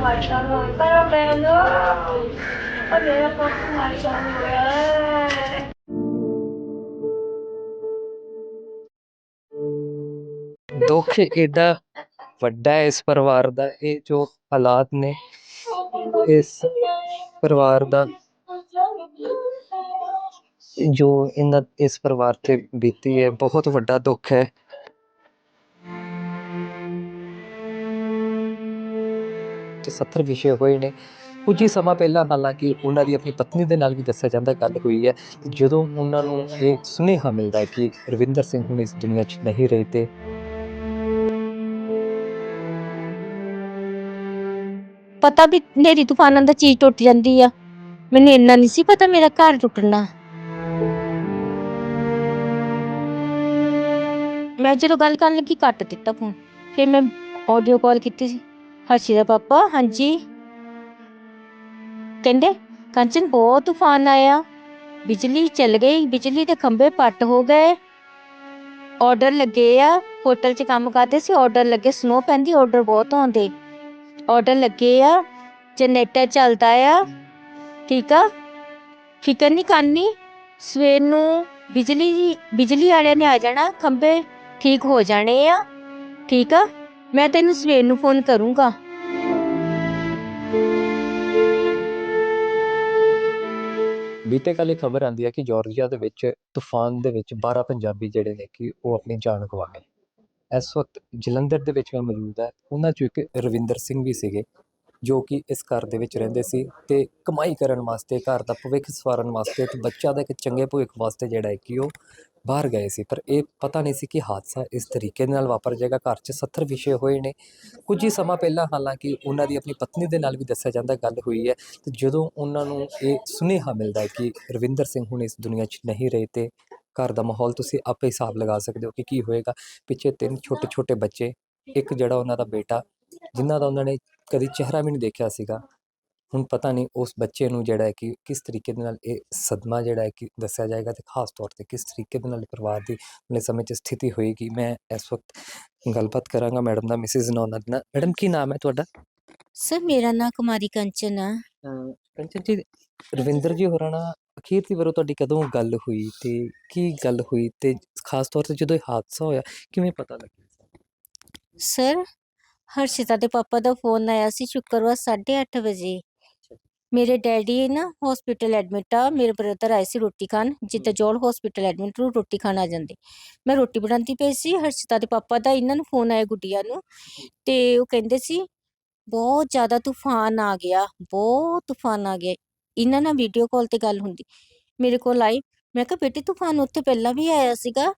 ਮਰ ਜਾਣਾ ਪਰ ਮੈਂ ਨਾ ਆ ਮੇਰਾ ਪੁੱਤ ਮਰ ਜਾਣਾ ਦੁੱਖ ਏਡਾ ਵੱਡਾ ਹੈ ਇਸ ਪਰਿਵਾਰ ਦਾ, ਇਹ ਜੋ ਹਾਲਾਤ ਨੇ, ਇਸ ਪਰਿਵਾਰ ਦਾ, ਜੋ ਇਹਨਾਂ, ਇਸ ਪਰਿਵਾਰ ਤੇ ਬੀਤੀ ਹੈ, ਬਹੁਤ ਵੱਡਾ ਦੁੱਖ ਹੈ। ਤੇ 70 ਵਿਸ਼ੇ ਹੋਏ ਨੇ। ਕੁਝ ਹੀ ਸਮਾਂ ਪਹਿਲਾਂ ਹਾਲਾਂਕਿ ਉਹਨਾਂ ਦੀ ਆਪਣੀ ਪਤਨੀ ਦੇ ਨਾਲ ਵੀ ਦੱਸਿਆ ਜਾਂਦਾ ਗੱਲ ਹੋਈ ਹੈ ਜਦੋਂ ਉਹਨਾਂ ਨੂੰ ਇਹ ਸੁਨੇਹਾ ਮਿਲਦਾ ਕਿ ਰਵਿੰਦਰ ਸਿੰਘ ਹੁਣ ਇਸ ਦੁਨੀਆ 'ਚ ਨਹੀਂ ਰਹੇ ਤੇ ਪਤਾ ਵੀ ਨੇਰੀ ਤੂਫਾਨਾਂ ਦਾ ਚੀਜ਼ ਟੁੱਟ ਜਾਂਦੀ ਆ। ਮੈਨੂੰ ਇੰਨਾ ਨਹੀਂ ਸੀ ਪਤਾ ਮੇਰਾ ਘਰ ਟੁੱਟਣਾ। ਮੈਂ ਜਦੋਂ ਗੱਲ ਕਰਨ ਲੱਗੀ, ਕੱਟ ਦਿੱਤਾ ਫੋਨ ਫਿਰ ਮੈਂ ਆਡੀਓ ਕਾਲ ਕੀਤੀ ਸੀ। ਹਰਸ਼ੀ ਦਾ ਪਾਪਾ, ਹਾਂਜੀ। ਕਹਿੰਦੇ, ਕੰਚਨ ਬਹੁਤ ਤੂਫਾਨ ਆਇਆ। ਬਿਜਲੀ ਚੱਲ ਗਈ, ਬਿਜਲੀ ਦੇ ਖੰਭੇ ਪੱਟ ਹੋ ਗਏ। ਆਰਡਰ ਲੱਗੇ ਆ। ਹੋਟਲ 'ਚ ਕੰਮ ਕਰਦੇ ਸੀ ਆਰਡਰ ਲੱਗੇ। ਸਨੋ ਪੈਂਦੀ ਆਰਡਰ ਬਹੁਤ ਆਉਂਦੇ। ਆਰਡਰ ਲੱਗੇ ਆ। ਜਨਰੇਟਰ ਚੱਲਦਾ ਆ। ਠੀਕ ਆ? ਫਿਕਰ ਨਹੀਂ ਕਰਨੀ। ਸਵੇਰ ਨੂੰ ਬਿਜਲੀ ਬਿਜਲੀ ਵਾਲਿਆਂ ਨੇ ਆ ਜਾਣਾ। ਖੰਭੇ ਠੀਕ ਹੋ ਜਾਣੇ ਆ। ਠੀਕ ਆ? ਮੈਂ ਤੈਨੂੰ ਸਵੇਰ ਨੂੰ ਫੋਨ ਕਰੂੰਗਾ। ਬੀਤੇ ਕੱਲ੍ਹ ਇਹ ਖਬਰ ਆਂਦੀ ਹੈ ਕਿ ਜਾਰਜੀਆ ਦੇ ਵਿੱਚ ਤੂਫਾਨ ਦੇ ਵਿੱਚ 12 ਪੰਜਾਬੀ ਜਿਹੜੇ ਨੇ ਕਿ ਉਹ ਆਪਣੀ ਜਾਨ ਗਵਾ ਗਏ ਇਸ ਵਕਤ ਜਲੰਧਰ ਦੇ ਵਿੱਚ ਮੈਂ ਮੌਜੂਦ ਹਾਂ। ਉਹਨਾਂ ਚੋਂ ਇੱਕ ਰਵਿੰਦਰ ਸਿੰਘ ਵੀ ਸੀਗੇ। ਜੋ ਕਿ ਇਸ ਘਰ ਦੇ ਵਿੱਚ ਰਹਿੰਦੇ ਸੀ ਤੇ ਕਮਾਈ ਕਰਨ ਵਾਸਤੇ, ਘਰ ਦਾ ਭਵਿੱਖ ਸਵਾਰਨ ਵਾਸਤੇ ਤੇ ਬੱਚਾ ਦਾ ਇੱਕ ਚੰਗੇ ਭਵਿੱਖ ਵਾਸਤੇ ਜਿਹੜਾ ਹੈ ਕਿ ਉਹ ਬਾਹਰ ਗਏ ਸੀ। ਪਰ ਇਹ ਪਤਾ ਨਹੀਂ ਸੀ ਕਿ ਹਾਦਸਾ ਇਸ ਤਰੀਕੇ ਦੇ ਨਾਲ ਵਾਪਰ ਜਾਏਗਾ। ਘਰ 'ਚ 70 ਵਿਸ਼ੇ ਹੋਏ ਨੇ। ਕੁਝ ਹੀ ਸਮਾਂ ਪਹਿਲਾਂ ਹਾਲਾਂਕਿ ਉਹਨਾਂ ਦੀ ਆਪਣੀ ਪਤਨੀ ਦੇ ਨਾਲ ਵੀ ਦੱਸਿਆ ਜਾਂਦਾ ਗੱਲ ਹੋਈ ਹੈ। ਤੇ ਜਦੋਂ ਉਹਨਾਂ ਨੂੰ ਇਹ ਸੁਨੇਹਾ ਮਿਲਦਾ ਹੈ ਕਿ ਰਵਿੰਦਰ ਸਿੰਘ ਹੁਣ ਇਸ ਦੁਨੀਆ 'ਚ ਨਹੀਂ ਰਹੇ ਤੇ ਘਰ ਦਾ ਮਾਹੌਲ ਤੁਸੀਂ ਆਪੇ ਹਿਸਾਬ ਲਗਾ ਸਕਦੇ ਹੋ ਕਿ ਕੀ ਹੋਏਗਾ। ਪਿੱਛੇ ਤਿੰਨ ਛੋਟੇ ਛੋਟੇ ਬੱਚੇ, ਇੱਕ ਜਿਹੜਾ ਉਹਨਾਂ ਦਾ ਬੇਟਾ, ਜਿਨ੍ਹਾਂ ਦਾ ਉਹਨਾਂ ਨੇ ਕਦੀ ਚਿਹਰਾ ਵੀ ਨਹੀਂ ਦੇਖਿਆ ਸੀਗਾ। ਹੁਣ ਪਤਾ ਨਹੀਂ ਉਸ ਬੱਚੇ ਨੂੰ ਜਿਹੜਾ ਹੈ ਕਿ ਕਿਸ ਤਰੀਕੇ ਦੇ ਨਾਲ ਇਹ ਸਦਮਾ ਜਿਹੜਾ ਹੈ ਕਿ ਦੱਸਿਆ ਜਾਏਗਾ ਤੇ ਖਾਸ ਤੌਰ ਤੇ ਕਿਸ ਤਰੀਕੇ ਦੇ ਨਾਲ ਪਰਿਵਾਰ ਦੀ ਆਪਣੇ ਸਮੇਂ 'ਚ ਸਥਿਤੀ ਹੋਏਗੀ। ਮੈਂ ਇਸ ਵਕਤ ਗੱਲਬਾਤ ਕਰਾਂਗਾ ਮੈਡਮ ਦਾ ਮਿਸਿਸ ਦੇ ਨਾਲ। ਮੈਡਮ ਕੀ ਨਾਮ ਹੈ ਤੁਹਾਡਾ? ਸਰ ਮੇਰਾ ਨਾਂ ਕੁਮਾਰੀ ਕੰਚਨ ਆ। ਕੰਚਨ ਜੀ ਰਵਿੰਦਰ ਜੀ ਹੋਰਾਂ ਨਾਲ ਅਖੀਰ ਦੀ ਵਾਰ ਤੁਹਾਡੀ ਕਦੋਂ ਗੱਲ ਹੋਈ ਤੇ ਕੀ ਗੱਲ ਹੋਈ ਤੇ ਖਾਸ ਤੌਰ ਤੇ ਜਦੋਂ ਇਹ ਹਾਦਸਾ ਹੋਇਆ ਕਿਵੇਂ ਪਤਾ ਲੱਗਿਆ? ਸਰ ਹਰਸ਼ਿਤਾ ਦੇ ਪਾਪਾ ਦਾ ਫੋਨ ਆਇਆ ਸੀ ਸ਼ੁੱਕਰਵਾਰ 8:30 ਵਜੇ। ਮੇਰੇ ਡੈਡੀ ਨਾ ਹਸਪੀਟਲ ਐਡਮਿਟ ਆ ਮੇਰੇ ਬ੍ਰਦਰ ਆਏ ਸੀ ਰੋਟੀ ਖਾਣ ਜਿੱਦਾਂ ਜੋਲ ਹਸਪੀਟਲ ਐਡਮਿਟ ਨੂੰ ਰੋਟੀ ਖਾਣ ਆ ਜਾਂਦੇ। ਮੈਂ ਰੋਟੀ ਬਣਾਉਂਦੀ ਪਈ ਸੀ ਹਰਸ਼ਿਤਾ ਦੇ ਪਾਪਾ ਦਾ ਇਹਨਾਂ ਨੂੰ ਫੋਨ ਆਇਆ ਗੁੱਡੀਆ ਨੂੰ ਤੇ ਉਹ ਕਹਿੰਦੇ ਸੀ ਬਹੁਤ ਜ਼ਿਆਦਾ ਤੂਫਾਨ ਆ ਗਿਆ ਬਹੁਤ ਤੂਫਾਨ ਆ ਗਿਆ। ਇਹਨਾਂ ਨਾਲ ਵੀਡੀਓ ਕਾਲ ਤੇ ਗੱਲ ਹੁੰਦੀ। ਮੇਰੇ ਕੋਲ ਆਈ ਮੈਂ ਕਿਹਾ ਬੇਟੇ ਤੂਫਾਨ ਉੱਥੇ ਪਹਿਲਾਂ ਵੀ ਆਇਆ ਸੀਗਾ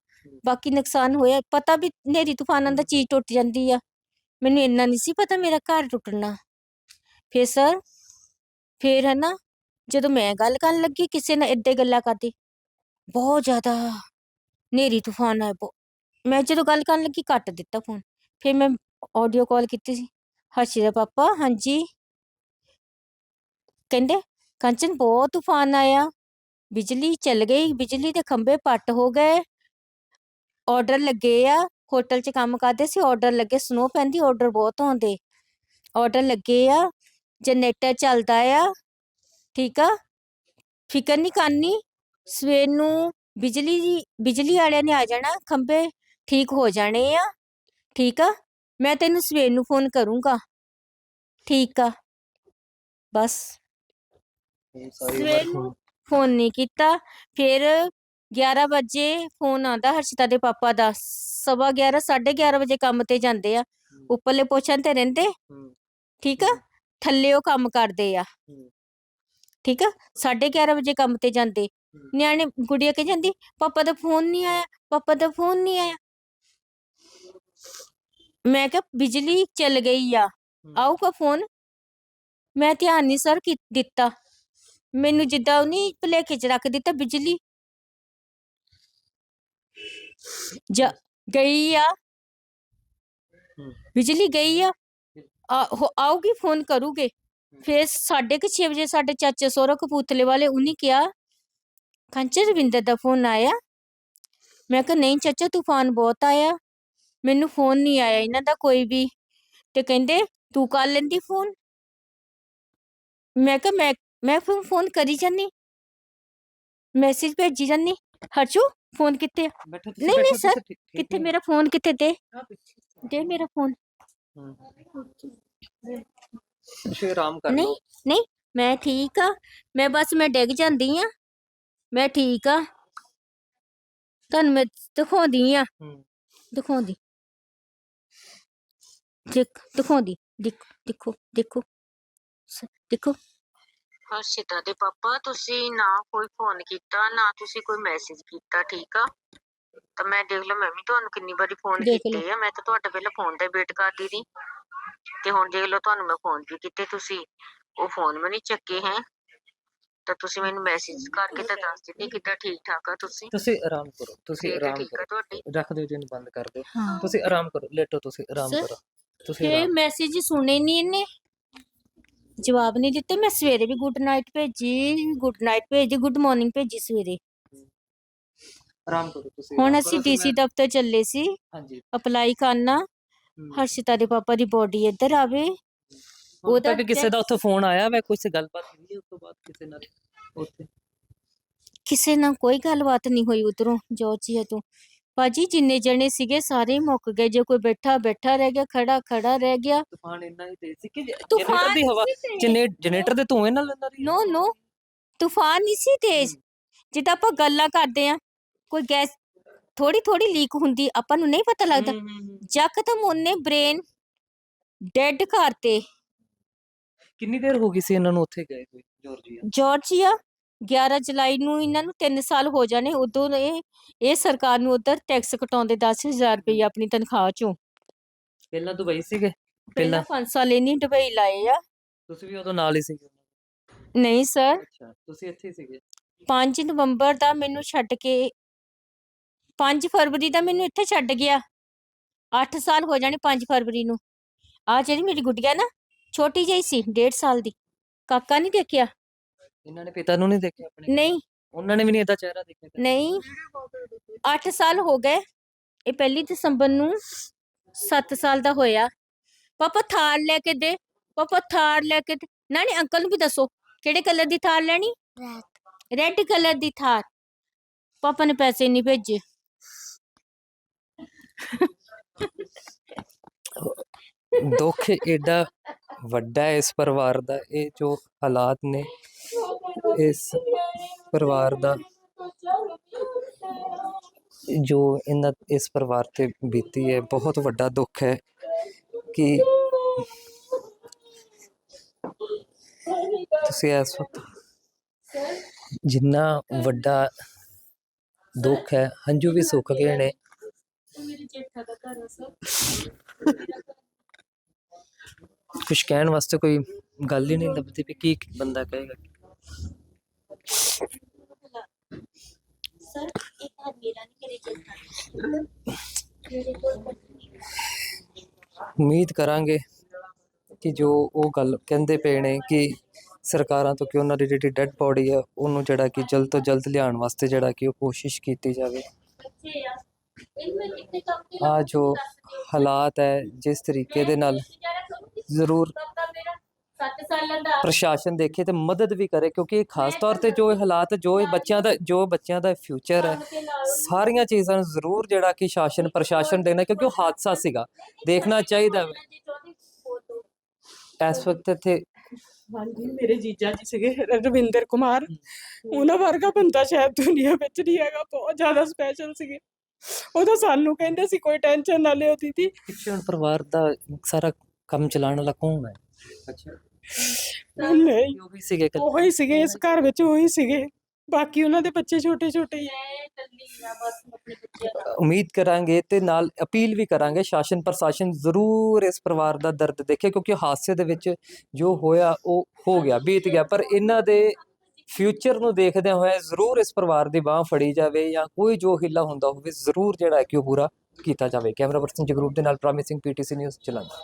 ਬਾਕੀ ਨੁਕਸਾਨ ਹੋਇਆ ਪਤਾ ਵੀ ਨੇਰੀ ਤੂਫਾਨਾਂ ਦਾ ਚੀਜ਼ ਟੁੱਟ ਜਾਂਦੀ ਆ। ਮੈਨੂੰ ਇੰਨਾ ਨਹੀਂ ਸੀ ਪਤਾ ਮੇਰਾ ਘਰ ਟੁੱਟਣਾ ਫਿਰ ਸਰ ਫਿਰ ਹੈ ਨਾ ਜਦੋਂ ਮੈਂ ਗੱਲ ਕਰਨ ਲੱਗੀ ਕਿਸੇ ਨਾਲ ਏਦਾਂ ਹੀ ਗੱਲਾਂ ਕਰਦੀ ਬਹੁਤ ਜ਼ਿਆਦਾ ਨੇਰੀ ਤੂਫਾਨ ਆਇਆ ਬਹੁ- ਮੈਂ ਜਦੋਂ ਗੱਲ ਕਰਨ ਲੱਗੀ ਕੱਟ ਦਿੱਤਾ ਫੋਨ ਫਿਰ ਮੈਂ ਆਡੀਓ ਕਾਲ ਕੀਤੀ ਸੀ ਹਰਸ਼ੀ ਦਾ ਪਾਪਾ ਹਾਂਜੀ ਕਹਿੰਦੇ ਕੰਚਨ ਬਹੁਤ ਤੂਫਾਨ ਆਇਆ ਬਿਜਲੀ ਚੱਲ ਗਈ ਬਿਜਲੀ ਦੇ ਖੰਭੇ ਪੱਟ ਹੋ ਗਏ ਆਰਡਰ ਲੱਗੇ ਆ ਹੋਟਲ 'ਚ ਕੰਮ ਕਰਦੇ ਸੀ ਆਰਡਰ ਲੱਗੇ ਸਨੋ ਪੈਂਦੀ ਆਰਡਰ ਬਹੁਤ ਆਉਂਦੇ। ਆਰਡਰ ਲੱਗੇ ਆ ਜਨਰੇਟਰ ਚੱਲਦਾ ਆ ਠੀਕ ਆ? ਫਿਕਰ ਨਹੀਂ ਕਰਨੀ ਸਵੇਰ ਨੂੰ ਬਿਜਲੀ ਦੀ ਬਿਜਲੀ ਵਾਲਿਆਂ ਨੇ ਆ ਜਾਣਾ ਖੰਭੇ ਠੀਕ ਹੋ ਜਾਣੇ ਆ ਠੀਕ ਆ? ਮੈਂ ਤੈਨੂੰ ਸਵੇਰ ਨੂੰ ਫੋਨ ਕਰੂੰਗਾ ਠੀਕ ਆ? ਬਸ। ਸਵੇਰ ਨੂੰ ਫੋਨ ਨਹੀਂ ਕੀਤਾ ਫਿਰ 11 ਵਜੇ ਫੋਨ ਆਉਂਦਾ ਹਰਸ਼ਿਤਾ ਦੇ ਪਾਪਾ ਦਾ। ਸਵਾ 11 11:30 ਵਜੇ ਕੰਮ ਤੇ ਜਾਂਦੇ ਆ। ਉੱਪਰਲੇ ਪੋਸ਼ਨ ਤੇ ਰਹਿੰਦੇ? ਠੀਕ ਆ? ਥੱਲੇ ਉਹ ਕੰਮ ਕਰਦੇ ਆ। ਠੀਕ ਆ? 11:30 ਵਜੇ ਕੰਮ ਤੇ ਜਾਂਦੇ। ਨਿਆਣੇ ਗੁੜੀਆ ਕਹ ਜਾਂਦੀ? ਪਾਪਾ ਦਾ ਫੋਨ ਨਹੀਂ ਆਇਆ ਪਾਪਾ ਦਾ ਫੋਨ ਨਹੀਂ ਆਇਆ। ਮੈਂ ਕਿਹਾ ਬਿਜਲੀ ਚੱਲ ਗਈ ਆ। ਆਊਗਾ ਫੋਨ ਮੈਂ ਧਿਆਨ ਨਹੀਂ ਸਰ ਦਿੱਤਾ। ਮੈਨੂੰ ਜਿੱਦਾਂ ਉਹਨੇ ਭੁਲੇਖੇ ਚ ਰੱਖ ਦਿੱਤਾ ਬਿਜਲੀ। ਜਾ ਗਈ ਆ ਬਿਜਲੀ ਗਈ ਆ ਆ ਹੋ- ਆਊਗੀ ਫੋਨ ਕਰੂਗੇ ਫਿਰ ਸਾਢੇ ਕੁ ਛੇ ਵਜੇ ਸਾਡੇ ਚਾਚੇ ਸਹੁਰਾ ਕਪੂਰਥਲੇ ਵਾਲੇ ਉਹਨੇ ਕਿਹਾ ਕੰਚਨ ਰਵਿੰਦਰ ਦਾ ਫੋਨ ਆਇਆ ਮੈਂ ਕਿਹਾ ਨਹੀਂ ਚਾਚਾ ਤੂਫਾਨ ਬਹੁਤ ਆਇਆ ਮੈਨੂੰ ਫੋਨ ਨਹੀਂ ਆਇਆ ਇਹਨਾਂ ਦਾ ਕੋਈ ਵੀ ਤੇ ਕਹਿੰਦੇ ਤੂੰ ਕਰ ਲੈਂਦੀ ਫੋਨ ਮੈਂ ਕਿਹਾ ਮੈਂ ਮੈਂ ਫਿਰ ਫੋਨ ਕਰੀ ਜਾਨੀ ਮੈਸੇਜ ਭੇਜੀ ਜਾਨੀ ਹਰਸ਼ੂ ਫੋਨ ਕਿੱਥੇ ਆ ਬੈਠੋ ਨਹੀਂ, ਨਹੀਂ sir, ਕਿੱਥੇ ਮੇਰਾ ਫੋਨ ਕਿੱਥੇ ਦੇ ਦੇ ਮੇਰਾ ਫੋਨ ਤੁਸੀਂ ਆਰਾਮ ਕਰ ਨਹੀਂ ਲਓ ਨਹੀਂ ਮੈਂ ਠੀਕ ਆ ਮੈਂ ਬਸ ਮੈਂ ਡਿੱਗ ਜਾਂਦੀ ਆ ਮੈਂ ਠੀਕ ਆ ਤੁਹਾਨੂੰ ਮੈਂ ਦਿਖਾਉਂਦੀ ਆ ਹੂੰ। ਦਿਖਾਉਂਦੀ ਦੇਖ ਦਿਖਾਉਂਦੀ ਦੇਖ ਦੇਖੋ ਦੇਖੋ ਸ- ਦੇਖੋ ਹਰਸ਼ਿਤਾ ਦੇ ਪਾਪਾ ਤੁਸੀਂ ਨਾ ਕੋਈ ਫੋਨ ਕੀਤਾ ਨਾ ਤੁਸੀਂ ਕੋਈ ਮੈਸੇਜ ਕੀਤਾ ਠੀਕ ਆ? ਤਾਂ ਮੈਂ ਦੇਖ ਲਓ ਮੈਂ ਵੀ ਤੁਹਾਨੂੰ ਕਿੰਨੀ ਵਾਰੀ ਫੋਨ ਦੇਖ ਲਓ। ਕੀਤੇ ਆ ਮੈਂ ਤਾਂ ਤੁਹਾਡੇ ਪਹਿਲਾਂ ਫੋਨ ਦਾ ਵੇਟ ਕਰਦੀ ਰਹੀ। ਤੇ ਹੁਣ ਦੇਖ ਲਓ ਤੁਹਾਨੂੰ ਮੈਂ ਫੋਨ ਵੀ ਕੀਤੇ ਤੁਸੀਂ ਉਹ ਫੋਨ ਵੀ ਨਹੀਂ ਚੱਕੇ ਹੈ। ਤਾਂ ਤੁਸੀਂ ਮੈਨੂੰ ਮੈਸੇਜ ਕਰਕੇ ਤਾਂ ਦੱਸ ਦਿੱਤੇ ਕਿੱਦਾਂ ਠੀਕ ਠਾਕ ਆ ਤੁਸੀਂ। ਤੁਸੀਂ ਆਰਾਮ ਕਰੋ ਤੁਸੀਂ ਸਿਹਤ ਆਰਾਮ ਠੀਕ ਆ ਕਰੋ। ਤੁਹਾਡੀ। ਰੱਖ ਦਿਓ ਜੀ ਇਹਨੂੰ ਬੰਦ ਕਰ ਦਿਓ। ਹਾਂ। ਤੁਸੀਂ ਆਰਾਮ ਕਰੋ ਲੇਟੋ ਤੁਸੀਂ ਆਰਾਮ Sir, ਕਰੋ। ਤੁਸੀਂ ਆਰਾਮ ਮੈਸੇਜ ਸੁਣੇ ਨਹੀਂ ਇਹਨੇ? ਜਵਾਬ ਨਹੀਂ ਦਿੱਤੇ। ਮੈਂ ਸਵੇਰੇ ਵੀ ਗੁੱਡ ਨਾਈਟ ਭੇਜੀ ਗੁੱਡ ਨਾਈਟ ਭੇਜੀ ਗੁੱਡ ਮਾਰਨਿੰਗ ਭੇਜੀ ਸਵੇਰੇ। ਆਰਾਮ ਕਰੋ ਤੁਸੀਂ ਹੁਣ ਅਸੀਂ ਡੀਸੀ ਦਫ਼ਤਰ ਚੱਲੇ ਸੀ। ਹਾਂਜੀ। ਅਪਲਾਈ ਕਰਨਾ। ਹਰਸ਼ਿਤਾ ਦੇ ਪਾਪਾ ਦੀ ਬੋਡੀ ਇੱਧਰ ਆਵੇ। ਉਹਦਾ ਤੱਕ ਕਿਸੇ ਦਾ ਉੱਥੋਂ ਫੋਨ ਆਇਆ ਵਾ ਕੋਈ ਸੇ ਗੱਲਬਾਤ ਹੋਈ ਉਸ ਤੋਂ ਬਾਅਦ ਕਿਸੇ ਨਾਲ ਉੱਥੇ। ਕਿਸੇ ਨਾਲ ਕੋਈ ਗੱਲਬਾਤ ਨਹੀਂ ਹੋਈ ਉਧਰੋਂ ਜੋਰਜੀਆ ਤੋਂ। ਭਾਜੀ ਜਿੰਨੇ ਜਣੇ ਸੀਗੇ ਸਾਰੇ ਹੀ ਮੁੱਕ ਗਏ ਜੇ ਕੋਈ ਬੈਠਾ ਬੈਠਾ ਰਹਿ ਗਿਆ ਖੜਾ ਖੜਾ ਰਹਿ ਗਿਆ। ਤੂਫਾਨ ਇੰਨਾ ਹੀ ਤੇਜ਼ ਸੀ ਕਿ ਜਨਰੇਟਰ ਤੂਫਾਨ ਦੀ ਹਵਾ ਜਨੇ ਜਨਰੇਟਰ ਦੇ ਧੂਏ ਨਾਲ ਅੰਦਰ ਹੀ। ਨੋ ਨੋ ਤੂਫਾਨ ਨਹੀਂ ਸੀ ਤੇਜ਼। ਜਿੱਦਾਂ ਆਪਾਂ ਗੱਲਾਂ ਕਰਦੇ ਆ ਕੋਈ ਗੈਸ ਥੋੜੀ ਥੋੜੀ ਲੀਕ ਹੁੰਦੀ ਆਪਾਂ ਨੂੰ ਨਹੀਂ ਪਤਾ ਲੱਗਦਾ। ਯਕਦਮ ਉਹਨੇ ਬ੍ਰੇਨ ਡੈਡ ਕਰਤੇ ਕਿੰਨੀ ਦੇਰ ਹੋ ਗਈ ਸੀ ਇਹਨਾਂ ਨੂੰ ਉੱਥੇ ਗਏ ਹੋਏ ਜਾਰਜੀਆ? ਜਾਰਜੀਆ 11 ਜੁਲਾਈ ਨੂੰ ਇਹਨਾਂ ਨੂੰ 3 ਸਾਲ ਹੋ ਜਾਣੇ ਉਦੋਂ ਇਹ ਇਹ ਸਰਕਾਰ ਨੂੰ ਉਧਰ ਟੈਕਸ ਕਟਾਉਂਦੇ 10000 ਰੁਪਏ ਆਪਣੀ ਤਨਖਾਹ ਚੋਂ। ਪਹਿਲਾਂ ਦੁਬਈ ਸੀਗੇ ਪਹਿਲਾਂ 5 ਸਾਲ ਇਹਨੇ ਦੁਬਈ ਲਾਏ ਆ। ਤੁਸੀਂ ਵੀ ਉਦੋਂ ਨਾਲ ਹੀ ਸੀਗੇ ਨਹੀਂ ਸਰ। ਅੱਛਾ ਤੁਸੀਂ ਇੱਥੇ ਹੀ ਸੀਗੇ। 5 ਨਵੰਬਰ ਦਾ ਮੈਨੂੰ ਛੱਡ ਕੇ 5 ਫਰਵਰੀ ਦਾ ਮੈਨੂੰ ਇੱਥੇ ਛੱਡ ਗਿਆ। 8 ਸਾਲ ਹੋ ਜਾਣੇ 5 ਫਰਵਰੀ ਨੂੰ। ਆ ਜਿਹੜੀ ਮੇਰੀ ਗੁੱਡੀਆ ਨਾ ਛੋਟੀ ਜਿਹੀ ਸੀ 1.5 ਸਾਲ ਦੀ। ਕਾਕਾ ਨਹੀਂ ਦੇਖਿਆ? ਇਹਨਾਂ ਨੇ ਪਿਤਾ ਨੂੰ ਨਹੀਂ ਦੇਖਿਆ ਆਪਣੇ ਨਹੀਂ। ਉਹਨਾਂ ਨੇ ਵੀ ਨਹੀਂ ਇਹਦਾ ਚਿਹਰਾ ਦੇਖਿਆ ਕਦੇ? ਨਹੀਂ। 8 ਸਾਲ ਹੋ ਗਏ। ਇਹ ਪਹਿਲੀ ਦਸੰਬਰ ਨੂੰ 7 ਸਾਲ ਦਾ ਹੋਇਆ। ਪਾਪਾ ਥਾਰ ਲੈ ਕੇ ਦੇ। ਪਾਪਾ ਥਾਰ ਲੈ ਕੇ ਦੇ। ਨਾ ਨਹੀਂ ਅੰਕਲ ਨੂੰ ਵੀ ਦੱਸੋ ਕਿਹੜੇ ਕਲਰ ਦੀ ਥਾਰ ਲੈਣੀ? ਰੈੱਡ ਕਲਰ ਦੀ ਥਾਰ। ਪਾਪਾ ਨੇ ਪੈਸੇ ਨਹੀਂ ਭੇਜੇ। ਦੁੱਖ ਏਡਾ ਵੱਡਾ ਹੈ ਇਸ ਪਰਿਵਾਰ ਦਾ। ਇਹ ਜੋ ਹਾਲਾਤ ਨੇ ਇਸ ਪਰਿਵਾਰ ਦਾ ਜੋ ਇਹਨਾਂ, ਇਸ ਪਰਿਵਾਰ ਤੇ ਬੀਤੀ ਹੈ, ਬਹੁਤ ਵੱਡਾ ਦੁੱਖ ਹੈ ਕਿ ਤੁਸੀਂ ਇਸ ਵਕਤ ਜਿੰਨਾ ਵੱਡਾ ਦੁੱਖ ਹੈ, ਹੰਝੂ ਵੀ ਸੁੱਕ ਗਏ ਨੇ। ਮੇਰੇ ਕੁਝ ਕਹਿਣ ਵਾਸਤੇ ਕੋਈ ਗੱਲ ਹੀ ਨਹੀਂ ਲੱਭਦੀ ਵੀ ਕੀ ਬੰਦਾ ਕਹੇਗਾ। ਸਰ ਇੱਕ ਹਾथ ਮੇਰਾ ਨਹੀਂ ਮੇਰੇ ਜੇਠਾ ਮੇਰੇ ਕੋਲ ਉਮੀਦ ਕਰਾਂਗੇ ਕਿ ਜੋ ਉਹ ਗੱਲ ਕਹਿੰਦੇ ਪਏ ਨੇ ਕਿ ਸਰਕਾਰਾਂ ਤੋਂ ਕਿ ਉਹਨਾਂ ਦੀ ਜਿਹੜੀ ਡੈੱਡ ਬੋਡੀ ਹੈ ਉਹਨੂੰ ਜਿਹੜਾ ਕਿ ਜਲਦ ਤੋਂ ਜਲਦ ਲਿਆਉਣ ਵਾਸਤੇ ਜਿਹੜਾ ਕਿ ਉਹ ਕੋਸ਼ਿਸ਼ ਕੀਤੀ ਜਾਵੇ। ਆ ਆ ਜੋ ਹਾਲਾਤ ਹੈ ਜਿਸ ਤਰੀਕੇ ਦੇ ਨਾਲ ਜ਼ਰੂਰ 7 ਸਾਲਾਂ ਦਾ। ਪ੍ਰਸ਼ਾਸਨ ਦੇਖੇ ਤੇ ਮਦਦ ਵੀ ਕਰੇ ਕਿਉਂਕਿ ਇਹ ਖਾਸ ਤੌਰ ਤੇ ਜੋ ਇਹ ਹਾਲਾਤ ਜੋ ਇਹ ਬੱਚਿਆਂ ਦਾ ਜੋ ਬੱਚਿਆਂ ਦਾ ਫਿਊਚਰ ਹੈ ਸਾਰੀਆਂ ਚੀਜ਼ਾਂ ਨੂੰ ਜ਼ਰੂਰ ਜਿਹੜਾ ਕਿ ਸ਼ਾਸਨ ਪ੍ਰਸ਼ਾਸਨ ਦੇਣਾ ਕਿਉਂਕਿ ਉਹ ਹਾਦਸਾ ਸੀਗਾ। ਦੇਖਣਾ ਚਾਹੀਦਾ ਹੈ। ਇਸ ਵਕਤ ਇੱਥੇ ਹਾਂਜੀ ਮੇਰੇ ਜੀਜਾ ਜੀ ਸੀਗੇ ਰਵਿੰਦਰ ਕੁਮਾਰ। ਉਹਨਾਂ ਵਰਗਾ ਬੰਦਾ ਸ਼ਾਇਦ ਦੁਨੀਆ ਵਿੱਚ ਨਹੀਂ ਹੈਗਾ ਬਹੁਤ ਜ਼ਿਆਦਾ ਸਪੈਸ਼ਲ ਸੀਗੇ। ਉਹ ਤਾਂ ਸਾਨੂੰ ਕਹਿੰਦੇ ਸੀ ਕੋਈ ਟੈਨਸ਼ਨ ਨਾ ਲਿਓ ਦੀਦੀ। ਪਿੱਛੇ ਹੁਣ ਪਰਿਵਾਰ ਦਾ ਸਾਰਾ ਕੰਮ ਚਲਾਉਣ ਵਾਲਾ ਕੌਣ ਹੈ? ਅੱਛਾ। ਨਹੀਂ ਉਹ ਵੀ ਸੀਗੇ ਇਕੱਲੇ? ਉਹੀ ਸੀਗੇ ਇਸ ਘਰ ਵਿੱਚ ਉਹੀ ਸੀਗੇ। ਬਾਕੀ ਉਹਨਾਂ ਦੇ ਬੱਚੇ ਛੋਟੇ ਛੋਟੇ। ਹੀ ਮੈਂ ਇਕੱਲੀ ਆ ਬਸ ਆਪਣੇ ਬੱਚਿਆਂ ਉਮੀਦ ਕਰਾਂਗੇ ਤੇ ਨਾਲ ਅਪੀਲ ਵੀ ਕਰਾਂਗੇ ਸ਼ਾਸਨ ਪ੍ਰਸ਼ਾਸਨ ਜ਼ਰੂਰ ਇਸ ਪਰਿਵਾਰ ਦਾ ਦਰਦ ਦੇਖੇ ਕਿਉਂਕਿ ਹਾਦਸੇ ਦੇ ਵਿੱਚ ਜੋ ਹੋਇਆ ਉਹ ਹੋ ਗਿਆ ਬੀਤ ਗਿਆ। ਪਰ ਇਹਨਾਂ ਦੇ ਫਿਊਚਰ ਨੂੰ ਦੇਖਦਿਆਂ ਹੋਇਆ ਜ਼ਰੂਰ ਇਸ ਪਰਿਵਾਰ ਦੀ ਬਾਹ ਫੜੀ ਜਾਵੇ ਜਾਂ ਕੋਈ ਜੋ ਹਿੱਲਾ ਹੁੰਦਾ ਹੋਵੇ ਜ਼ਰੂਰ ਜਿਹੜਾ ਹੈ ਕਿ ਉਹ ਪੂਰਾ ਕੀਤਾ ਜਾਵੇ। ਕੈਮਰਾ ਪਰਸਨ ਜਗਰੂਪ ਦੇ ਨਾਲ ਪ੍ਰਾਮਿਸਿੰਗ ਪੀਟੀਸੀ ਨਿਊਜ਼ ਜਲੰਧਰ।